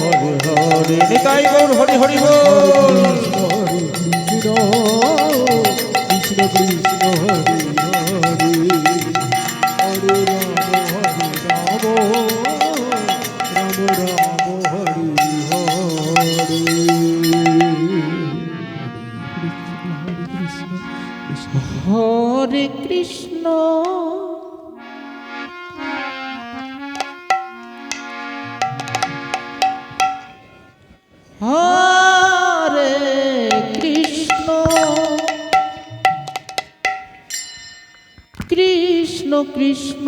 হরে হরে নিতাই গৌর হরি হরি বল। কৃষ্ণ কৃষ্ণ হরি হরে হরে কৃষ্ণ কৃষ্ণ।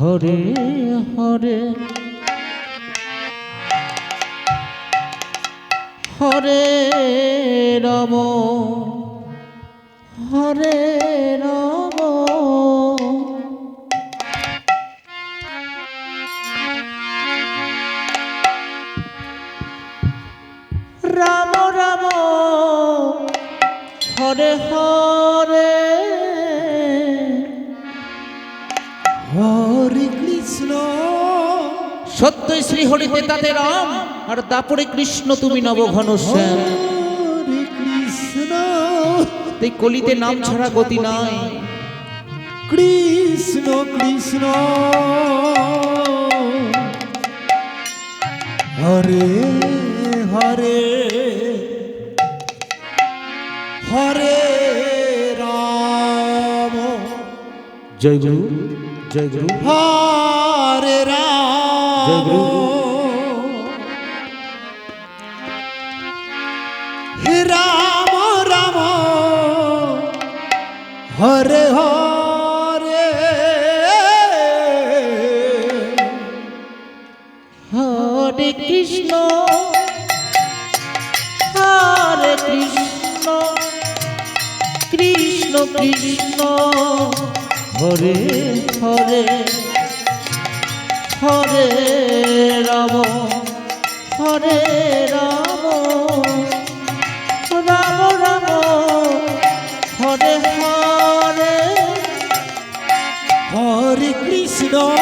হরে হরে। হরে রাম হরে রাম। রাম রাম। হরে হরে। সত্যই শ্রী হরিতে তাতে রাম আর তারপরে কৃষ্ণ তুমি নবঘন শ্যাম হরে কৃষ্ণ। তাই কলিতে নাম ছাড়া গতি নাই। কৃষ্ণ কৃষ্ণ। হরে হরে। হরে রাম। জয় গুরু জয় গুরু হরে জয় গুরু। রাম রাম। হরে হরে। হরে কৃষ্ণ হরে কৃষ্ণ কৃষ্ণ কৃষ্ণ। হরে। হরে রাম হরে রাম। রাম রাম হরে হরে। হরে কৃষ্ণ।